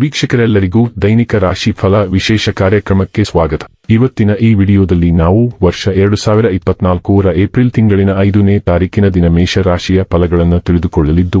ವೀಕ್ಷಕರೆಲ್ಲರಿಗೂ ದೈನಿಕ ರಾಶಿ ಫಲ ವಿಶೇಷ ಕಾರ್ಯಕ್ರಮಕ್ಕೆ ಸ್ವಾಗತ. ಇವತ್ತಿನ ಈ ವಿಡಿಯೋದಲ್ಲಿ ನಾವು ವರ್ಷ ಎರಡು ಸಾವಿರ ಇಪ್ಪತ್ನಾಲ್ಕೂರ ಏಪ್ರಿಲ್ ತಿಂಗಳಿನ ಐದನೇ ತಾರೀಕಿನ ದಿನ ಮೇಷರಾಶಿಯ ಫಲಗಳನ್ನು ತಿಳಿದುಕೊಳ್ಳಲಿದ್ದು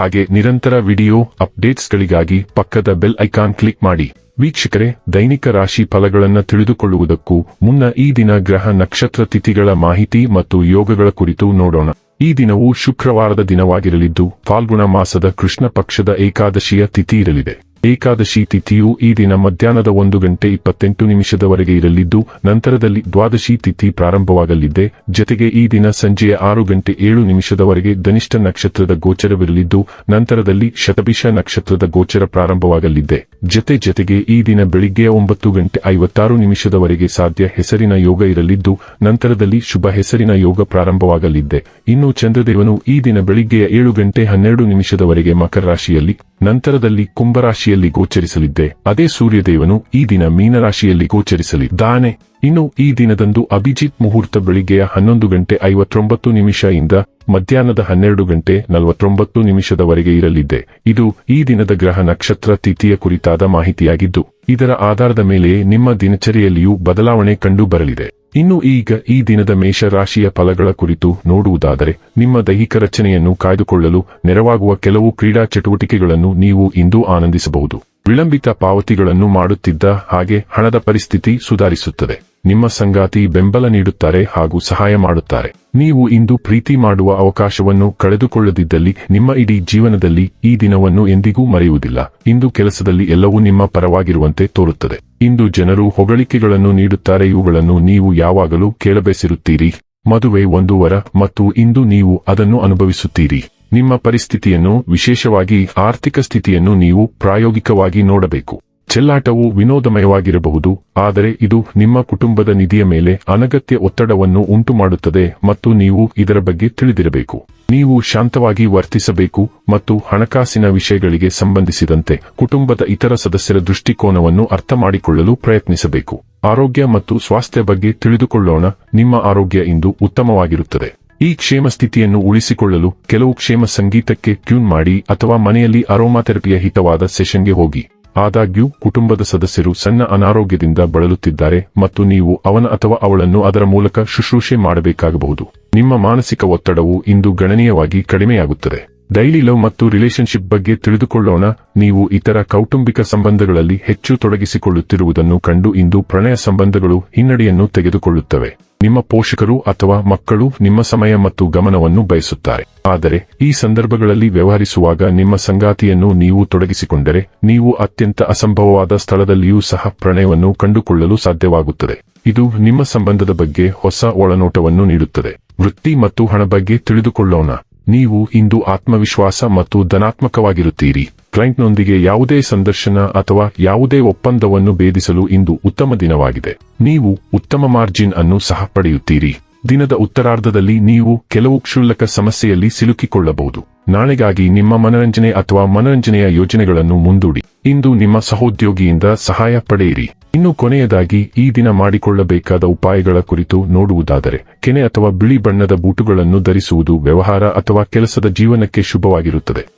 ಹಾಗೆ ನಿರಂತರ ವಿಡಿಯೋ ಅಪ್ಡೇಟ್ಸ್ಗಳಿಗಾಗಿ ಪಕ್ಕದ ಬೆಲ್ ಐಕಾನ್ ಕ್ಲಿಕ್ ಮಾಡಿ. ವೀಕ್ಷಕರೇ, ದೈನಿಕ ರಾಶಿ ಫಲಗಳನ್ನು ತಿಳಿದುಕೊಳ್ಳುವುದಕ್ಕೂ ಮುನ್ನ ಈ ದಿನ ಗ್ರಹ ನಕ್ಷತ್ರ ತಿಥಿಗಳ ಮಾಹಿತಿ ಮತ್ತು ಯೋಗಗಳ ಕುರಿತು ನೋಡೋಣ. ಈ ದಿನವು ಶುಕ್ರವಾರದ ದಿನವಾಗಿರಲಿದ್ದು, ಫಾಲ್ಗುಣ ಮಾಸದ ಕೃಷ್ಣ ಪಕ್ಷದ ಏಕಾದಶಿಯ ತಿಥಿ ಇರಲಿದೆ. ಏಕಾದಶಿ ತಿಥಿಯು ಈ ದಿನ ಮಧ್ಯಾಹ್ನದ ಒಂದು ಗಂಟೆ ಇಪ್ಪತ್ತೆಂಟು ನಿಮಿಷದವರೆಗೆ ಇರಲಿದ್ದು, ನಂತರದಲ್ಲಿ ದ್ವಾದಶಿ ತಿಥಿ ಪ್ರಾರಂಭವಾಗಲಿದೆ. ಜತೆಗೆ ಈ ದಿನ ಸಂಜೆಯ ಆರು ಗಂಟೆ ಏಳು ನಿಮಿಷದವರೆಗೆ ಧನಿಷ್ಠ ನಕ್ಷತ್ರದ ಗೋಚರವಿರಲಿದ್ದು, ನಂತರದಲ್ಲಿ ಶತಭಿಷ ನಕ್ಷತ್ರದ ಗೋಚರ ಪ್ರಾರಂಭವಾಗಲಿದೆ. ಜತೆ ಜತೆಗೆ ಈ ದಿನ ಬೆಳಿಗ್ಗೆ ಒಂಬತ್ತು ಗಂಟೆ ಐವತ್ತಾರು ನಿಮಿಷದವರೆಗೆ ಸಾಧ್ಯ ಹೆಸರಿನ ಯೋಗ ಇರಲಿದ್ದು, ನಂತರದಲ್ಲಿ ಶುಭ ಹೆಸರಿನ ಯೋಗ ಪ್ರಾರಂಭವಾಗಲಿದೆ. ಇನ್ನು ಚಂದ್ರದೇವನು ಈ ದಿನ ಬೆಳಿಗ್ಗೆಯ ಏಳು ಗಂಟೆ ಹನ್ನೆರಡು ನಿಮಿಷದವರೆಗೆ ಮಕರ ರಾಶಿಯಲ್ಲಿ, ನಂತರದಲ್ಲಿ ಕುಂಭರಾಶಿಯಲ್ಲಿ ಗೋಚರಿಸಲಿದ್ದೆ. ಅದೇ ಸೂರ್ಯದೇವನು ಈ ದಿನ ಮೀನರಾಶಿಯಲ್ಲಿ ಗೋಚರಿಸಲಿದ್ದಾನೆ. ಇನ್ನು ಈ ದಿನದಂದು ಅಭಿಜಿತ್ ಮುಹೂರ್ತ ಬೆಳಿಗ್ಗೆಯ ಹನ್ನೊಂದು ಗಂಟೆ ಐವತ್ತೊಂಬತ್ತು ನಿಮಿಷ ಇಂದ ಮಧ್ಯಾಹ್ನದ ಹನ್ನೆರಡು ಗಂಟೆ ನಲವತ್ತೊಂಬತ್ತು ನಿಮಿಷದವರೆಗೆ ಇರಲಿದೆ ಇದು ಈ ದಿನದ ಗ್ರಹ ನಕ್ಷತ್ರ ತಿಥಿಯ ಕುರಿತಾದ ಮಾಹಿತಿಯಾಗಿದ್ದು, ಇದರ ಆಧಾರದ ಮೇಲೆ ನಿಮ್ಮ ದಿನಚರಿಯಲ್ಲಿಯೂ ಬದಲಾವಣೆ ಕಂಡು ಬರಲಿದೆ ಇನ್ನು ಈಗ ಈ ದಿನದ ಮೇಷರಾಶಿಯ ಫಲಗಳ ಕುರಿತು ನೋಡುವುದಾದರೆ, ನಿಮ್ಮ ದೈಹಿಕ ರಚನೆಯನ್ನು ಕಾಯ್ದುಕೊಳ್ಳಲು ನೆರವಾಗುವ ಕೆಲವು ಕ್ರೀಡಾ ಚಟುವಟಿಕೆಗಳನ್ನು ನೀವು ಇಂದು ಆನಂದಿಸಬಹುದು. ವಿಳಂಬಿತ ಪಾವತಿಗಳನ್ನು ಮಾಡುತ್ತಿದ್ದ ಹಾಗೆ ಹಣದ ಪರಿಸ್ಥಿತಿ ಸುಧಾರಿಸುತ್ತದೆ. ನಿಮ್ಮ ಸಂಗಾತಿ ಬೆಂಬಲ ನೀಡುತ್ತಾರೆ ಹಾಗೂ ಸಹಾಯ ಮಾಡುತ್ತಾರೆ. ನೀವು ಇಂದು ಪ್ರೀತಿ ಮಾಡುವ ಅವಕಾಶವನ್ನು ಕಳೆದುಕೊಳ್ಳದಿದ್ದಲ್ಲಿ ನಿಮ್ಮ ಇಡೀ ಜೀವನದಲ್ಲಿ ಈ ದಿನವನ್ನು ಎಂದಿಗೂ ಮರೆಯುವುದಿಲ್ಲ. ಇಂದು ಕೆಲಸದಲ್ಲಿ ಎಲ್ಲವೂ ನಿಮ್ಮ ಪರವಾಗಿರುವಂತೆ ತೋರುತ್ತದೆ. ಇಂದು ಜನರು ಹೊಗಳಿಕೆಗಳನ್ನು ನೀಡುತ್ತಾರೆ. ಇವುಗಳನ್ನು ನೀವು ಯಾವಾಗಲೂ ಕೇಳಬೇಸಿರುತ್ತೀರಿ. ಮದುವೆ ಒಂದು ವರ ಮತ್ತು ಇಂದು ನೀವು ಅದನ್ನು ಅನುಭವಿಸುತ್ತೀರಿ. ನಿಮ್ಮ ಪರಿಸ್ಥಿತಿಯನ್ನು ವಿಶೇಷವಾಗಿ ಆರ್ಥಿಕ ಸ್ಥಿತಿಯನ್ನು ನೀವು ಪ್ರಾಯೋಗಿಕವಾಗಿ ನೋಡಬೇಕು. ಚೆಲ್ಲಾಟವು ವಿನೋದಮಯವಾಗಿರಬಹುದು, ಆದರೆ ಇದು ನಿಮ್ಮ ಕುಟುಂಬದ ನಿಧಿಯ ಮೇಲೆ ಅನಗತ್ಯ ಒತ್ತಡವನ್ನು ಉಂಟುಮಾಡುತ್ತದೆ ಮತ್ತು ನೀವು ಇದರ ಬಗ್ಗೆ ತಿಳಿದಿರಬೇಕು. ನೀವು ಶಾಂತವಾಗಿ ವರ್ತಿಸಬೇಕು ಮತ್ತು ಹಣಕಾಸಿನ ವಿಷಯಗಳಿಗೆ ಸಂಬಂಧಿಸಿದಂತೆ ಕುಟುಂಬದ ಇತರ ಸದಸ್ಯರ ದೃಷ್ಟಿಕೋನವನ್ನು ಅರ್ಥಮಾಡಿಕೊಳ್ಳಲು ಪ್ರಯತ್ನಿಸಬೇಕು. ಆರೋಗ್ಯ ಮತ್ತು ಸ್ವಾಸ್ಥ್ಯ ಬಗ್ಗೆ ತಿಳಿದುಕೊಳ್ಳೋಣ, ನಿಮ್ಮ ಆರೋಗ್ಯ ಇಂದು ಉತ್ತಮವಾಗಿರುತ್ತದೆ. ಈ ಕ್ಷೇಮ ಸ್ಥಿತಿಯನ್ನು ಉಳಿಸಿಕೊಳ್ಳಲು ಕೆಲವು ಕ್ಷೇಮ ಸಂಗೀತಕ್ಕೆ ಟ್ಯೂನ್ ಮಾಡಿ ಅಥವಾ ಮನೆಯಲ್ಲಿ ಅರೋಮಾಥೆರಪಿಯ ಹಿತವಾದ ಸೆಷನ್ಗೆ ಹೋಗಿ. ಆದಾಗ್ಯೂ ಕುಟುಂಬದ ಸದಸ್ಯರು ಸಣ್ಣ ಅನಾರೋಗ್ಯದಿಂದ ಬಳಲುತ್ತಿದ್ದಾರೆ ಮತ್ತು ನೀವು ಅವನ ಅಥವಾ ಅವಳನ್ನು ಅದರ ಮೂಲಕ ಶುಶ್ರೂಷೆ ಮಾಡಬೇಕಾಗಬಹುದು. ನಿಮ್ಮ ಮಾನಸಿಕ ಒತ್ತಡವು ಇಂದು ಗಣನೀಯವಾಗಿ ಕಡಿಮೆಯಾಗುತ್ತದೆ. ಡೈಲಿ ಲವ್ ಮತ್ತು ರಿಲೇಶನ್ಶಿಪ್ ಬಗ್ಗೆ ತಿಳಿದುಕೊಳ್ಳೋಣ. ನೀವು ಇತರ ಕೌಟುಂಬಿಕ ಸಂಬಂಧಗಳಲ್ಲಿ ಹೆಚ್ಚು ತೊಡಗಿಸಿಕೊಳ್ಳುತ್ತಿರುವುದನ್ನು ಕಂಡು ಇಂದು ಪ್ರಣಯ ಸಂಬಂಧಗಳು ಹಿನ್ನಡೆಯನ್ನು ತೆಗೆದುಕೊಳ್ಳುತ್ತವೆ. ನಿಮ್ಮ ಪೋಷಕರು ಅಥವಾ ಮಕ್ಕಳು ನಿಮ್ಮ ಸಮಯ ಮತ್ತು ಗಮನವನ್ನು ಬಯಸುತ್ತಾರೆ. ಆದರೆ, ಈ ಸಂದರ್ಭಗಳಲ್ಲಿ ವ್ಯವಹರಿಸುವಾಗ ನಿಮ್ಮ ಸಂಗಾತಿಯನ್ನು ನೀವು ತೊಡಗಿಸಿಕೊಂಡರೆ, ನೀವು ಅತ್ಯಂತ ಅಸಂಭವವಾದ ಸ್ಥಳದಲ್ಲಿಯೂ ಸಹ ಪ್ರಣಯವನ್ನು ಕಂಡುಕೊಳ್ಳಲು ಸಾಧ್ಯವಾಗುತ್ತದೆ. ಇದು ನಿಮ್ಮ ಸಂಬಂಧದ ಬಗ್ಗೆ ಹೊಸ ಒಳನೋಟವನ್ನು ನೀಡುತ್ತದೆ. ವೃತ್ತಿ ಮತ್ತು ಹಣ ಬಗ್ಗೆ ತಿಳಿದುಕೊಳ್ಳೋಣ. ನೀವು ಇಂದು ಆತ್ಮವಿಶ್ವಾಸ ಮತ್ತು ಧನಾತ್ಮಕವಾಗಿರುತ್ತೀರಿ. ಕ್ಲೈಂಟ್ನೊಂದಿಗೆ ಯಾವುದೇ ಸಂದರ್ಶನ ಅಥವಾ ಯಾವುದೇ ಒಪ್ಪಂದವನ್ನು ಭೇದಿಸಲು ಇಂದು ಉತ್ತಮ ದಿನವಾಗಿದೆ. ನೀವು ಉತ್ತಮ ಮಾರ್ಜಿನ್ ಅನ್ನು ಸಹ ಪಡೆಯುತ್ತೀರಿ. ದಿನದ ಉತ್ತರಾರ್ಧದಲ್ಲಿ ನೀವು ಕೆಲವು ಕ್ಷುಲ್ಲಕ ಸಮಸ್ಯೆಯಲ್ಲಿ ಸಿಲುಕಿಕೊಳ್ಳಬಹುದು. ನಾಳೆಗಾಗಿ ನಿಮ್ಮ ಮನರಂಜನೆ ಅಥವಾ ಮನರಂಜನೆಯ ಯೋಜನೆಗಳನ್ನು ಮುಂದೂಡಿ. ಇಂದು ನಿಮ್ಮ ಸಹೋದ್ಯೋಗಿಯಿಂದ ಸಹಾಯ ಪಡೆಯಿರಿ. ಇನ್ನು ಕೊನೆಯದಾಗಿ ಈ ದಿನ ಮಾಡಿಕೊಳ್ಳಬೇಕಾದ ಉಪಾಯಗಳ ಕುರಿತು ನೋಡುವುದಾದರೆ, ಕೆನೆ ಅಥವಾ ಬಿಳಿ ಬಣ್ಣದ ಬೂಟುಗಳನ್ನು ಧರಿಸುವುದು ವ್ಯವಹಾರ ಅಥವಾ ಕೆಲಸದ ಜೀವನಕ್ಕೆ ಶುಭವಾಗಿರುತ್ತದೆ.